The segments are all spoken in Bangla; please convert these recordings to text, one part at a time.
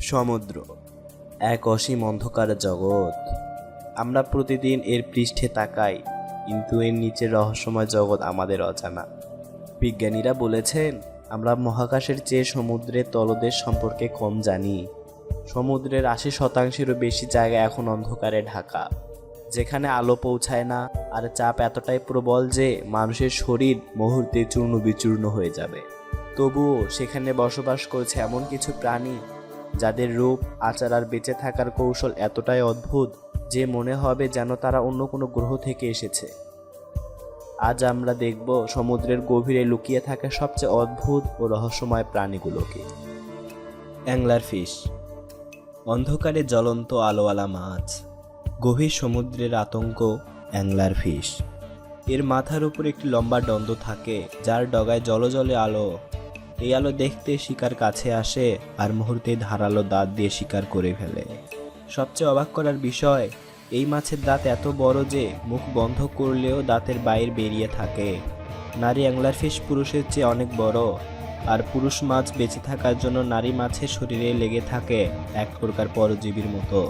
সমুদ্র, এক অসীম অন্ধকার জগৎ। আমরা প্রতিদিন এর পৃষ্ঠে তাকাই, কিন্তু এর নিচের রহস্যময় জগৎ আমাদের অজানা। বিজ্ঞানীরা বলেছেন, আমরা মহাকাশের চেয়ে সমুদ্রের তলদেশ সম্পর্কে কম জানি। সমুদ্রের আশি শতাংশেরও বেশি জায়গা এখন অন্ধকারে ঢাকা, যেখানে আলো পৌঁছায় না, আর চাপ এতটাই প্রবল যে মানুষের শরীর মুহূর্তে চূর্ণ বিচূর্ণ হয়ে যাবে। তবুও সেখানে বসবাস করছে এমন কিছু প্রাণী যাদের রূপ, আচার আর বেঁচে থাকার কৌশল এতটাই অদ্ভুত যে মনে হবে যেন তারা অন্য কোনো গ্রহ থেকে এসেছে। আজ আমরা দেখব সমুদ্রের গভীরে লুকিয়ে থাকা সবচেয়ে অদ্ভুত ও রহস্যময় প্রাণীগুলোকে। Angler fish. অন্ধকারে জ্বলন্ত আলোয়ালা মাছ। গভীর সমুদ্রের আতঙ্ক অ্যাংলার ফিশ। এর মাথার উপর একটি লম্বা দণ্ড থাকে যার ডগায় জলজলে আলো এই আলো দেখতে শিকার কাছে আসে আর মুহূর্তে ধারালো দাঁত দিয়ে শিকার করে ফেলে। সবচেয়ে অবাক করার বিষয়, এই মাছের দাঁত এত বড় যে মুখ বন্ধ করলেও দাঁতের বাইর বেরিয়ে থাকে। নারী অ্যাংলার ফিশ পুরুষের চেয়ে অনেক বড়, আর পুরুষ মাছ বেঁচে থাকার জন্য নারী মাছের শরীরে লেগে থাকে এক প্রকার পরজীবীর মতো।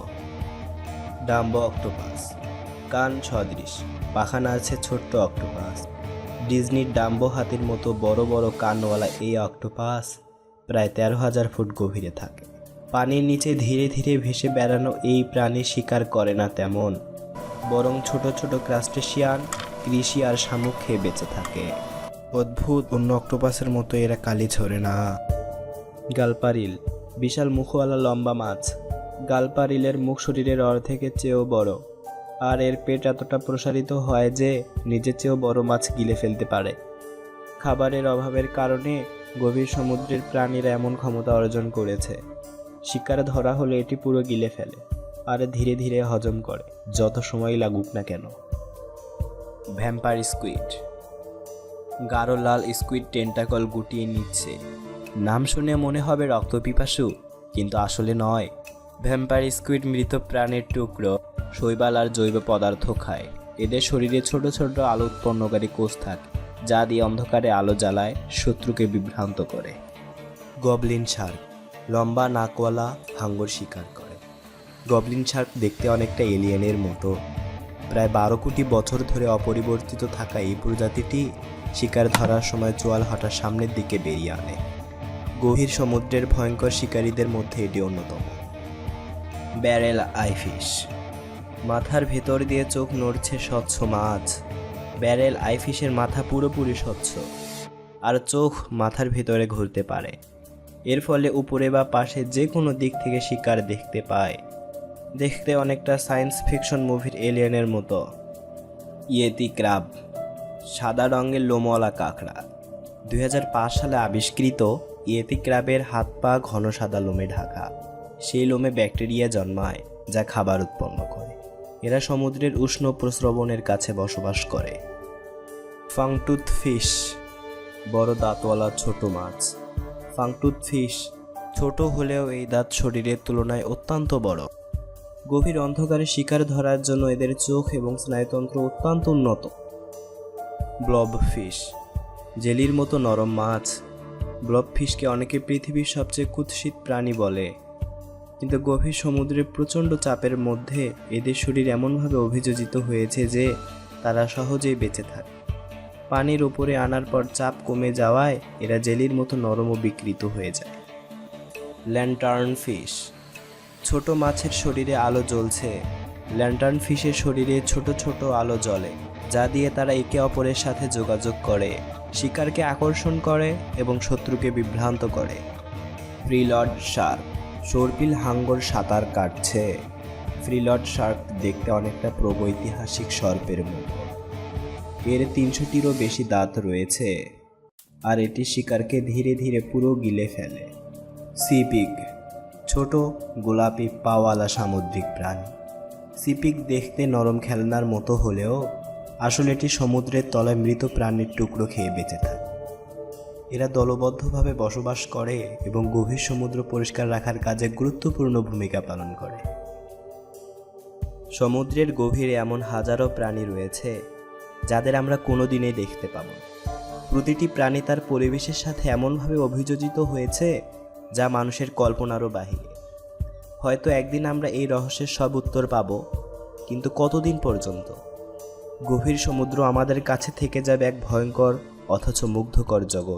ডাম্বো অক্টোপাস, কান সদৃশ পাখানা আছে ছোট্ট অক্টোপাস। ডিজনির ডাম্বো হাতির মতো বড় বড় কানওয়ালা এই অক্টোপাস প্রায় তেরো হাজার ফুট গভীরে থাকে। পানির নিচে ধীরে ধীরে ভেসে বেড়ানো এই প্রাণী শিকার করে না তেমন, বরং ছোট ছোট ক্রাস্টেশিয়ান, কৃষি আর শামুক খেয়ে বেঁচে থাকে। অদ্ভুত, অন্য অক্টোপাসের মতো এরা কালি ছড়ে না। গালপারিল, বিশাল মুখওয়ালা লম্বা মাছ। গালপারিলের মুখ শরীরের অর্ধেকের চেয়েও বড়। আর এর পেট এতটা প্রসারিত হয় যে নিজের চেয়েও বড় মাছ গিলে ফেলতে পারে। খাবারের অভাবের কারণে গভীর সমুদ্রের প্রাণীরা এমন ক্ষমতা অর্জন করেছে। শিকার ধরা হলে এটি পুরো গিলে ফেলে আর ধীরে ধীরে হজম করে, যত সময় লাগুক না কেন। Vampire squid. গাঢ় লাল স্কুইড টেন্টাকল গুটিয়ে নিচ্ছে। নাম শুনে মনে হবে রক্তপিপাসু কিন্তু আসলে নয়। ভ্যাম্পায়ার স্কুইড মৃত প্রাণের টুকরো শৈবাল আর জৈব পদার্থ খায়। এদের শরীরে ছোট ছোট আলো উৎপন্নকারী কোষ থাকে যা দিয়ে অন্ধকারে আলো জ্বালায় শত্রুকে বিভ্রান্ত করে। গবলিন শার্ক লম্বা নাকওয়ালা হাঙ্গর শিকার করে। গবলিন শার্ক দেখতে অনেকটা এলিয়েনের মতো। প্রায় বারো কোটি বছর ধরে অপরিবর্তিত থাকা এই প্রজাতিটি শিকার ধরার সময় চোয়াল হাঁটার সামনের দিকে বেরিয়ে আনে। গভীর সমুদ্রের ভয়ঙ্কর শিকারীদের মধ্যে এটি অন্যতম। Barrel eyefish. মাথার ভেতর দিয়ে চোখ নড়ছে স্বচ্ছ মাছ। ব্যারেল আইফিশের মাথা পুরোপুরি স্বচ্ছ, আর চোখ মাথার ভেতরে ঘুরতে পারে। এর ফলে উপরে বা পাশে যে কোনো দিক থেকে শিকার দেখতে পায়। দেখতে অনেকটা সায়েন্স ফিকশন মুভির এলিয়েনের মতো। ইয়েতি ক্রাব, সাদা রঙের লোমওয়ালা কাঁকড়া। দু হাজার পাঁচ সালে আবিষ্কৃত ইয়েতি ক্রাবের হাত পা ঘন সাদা লোমে ঢাকা। সেই লোমে ব্যাকটেরিয়া জন্মায়, যা খাবার উৎপন্ন করে। এরা সমুদ্রের উষ্ণ প্রস্রবণের কাছে বসবাস করে। ফাংটুথ ফিশ, বড় দাঁতওয়ালা ছোট মাছ। ফাংটুথ ফিশ ছোট হলেও এই দাঁত শরীরের তুলনায় অত্যন্ত বড়। গভীর অন্ধকারে শিকার ধরার জন্য এদের চোখ এবং স্নায়ুতন্ত্র অত্যন্ত উন্নত। ব্লব ফিশ, জেলির মতো নরম মাছ। ব্লব ফিশকে অনেকে পৃথিবীর সবচেয়ে কুৎসিত প্রাণী বলে। কিন্তু গভীর সমুদ্রে প্রচণ্ড চাপের মধ্যে এদের শরীর এমনভাবে অভিযোজিত হয়েছে যে তারা সহজেই বেঁচে থাকে। পানির ওপরে আনার পর চাপ কমে যাওয়ায় এরা জেলির মতো নরম ও বিকৃত হয়ে যায়। Lantern fish. ছোট মাছের শরীরে আলো জ্বলছে। ল্যান্টার্ন ফিশের শরীরে ছোট ছোট আলো জ্বলে, যা দিয়ে তারা একে অপরের সাথে যোগাযোগ করে, শিকারকে আকর্ষণ করে এবং শত্রুকে বিভ্রান্ত করে। ফ্রিলড শার্ক। সর্পিল হাঙ্গর সাঁতার কাটছে। ফ্রিলড শার্ক দেখতে অনেকটা প্রগৈতিহাসিক সর্পের মতো। এর তিনশোটিরও বেশি দাঁত রয়েছে, আর এটি শিকারকে ধীরে ধীরে পুরো গিলে ফেলে। সিপিক ছোট গোলাপি পাওয়ালা সামুদ্রিক প্রাণী। সিপিক দেখতে নরম খেলনার মতো হলেও আসলে এটি সমুদ্রের তলায় মৃত প্রাণীর টুকরো খেয়ে বেঁচে থাকে। এরা দলবদ্ধভাবে বসবাস করে এবং গভীর সমুদ্র পরিষ্কার রাখার কাজে গুরুত্বপূর্ণ ভূমিকা পালন করে। সমুদ্রের গভীরে এমন হাজারো প্রাণী রয়েছে যাদের আমরা কোনোদিনই দেখতে পাবো। প্রতিটি প্রাণী তার পরিবেশের সাথে এমনভাবে অভিযোজিত হয়েছে যা মানুষের কল্পনারও বাহিরে। হয়তো একদিন আমরা এই রহস্যের সব উত্তর পাব, কিন্তু কতদিন পর্যন্ত? গভীর সমুদ্র আমাদের কাছে থেকে যাবে এক ভয়ঙ্কর, অথচ মুগ্ধকর জগৎ।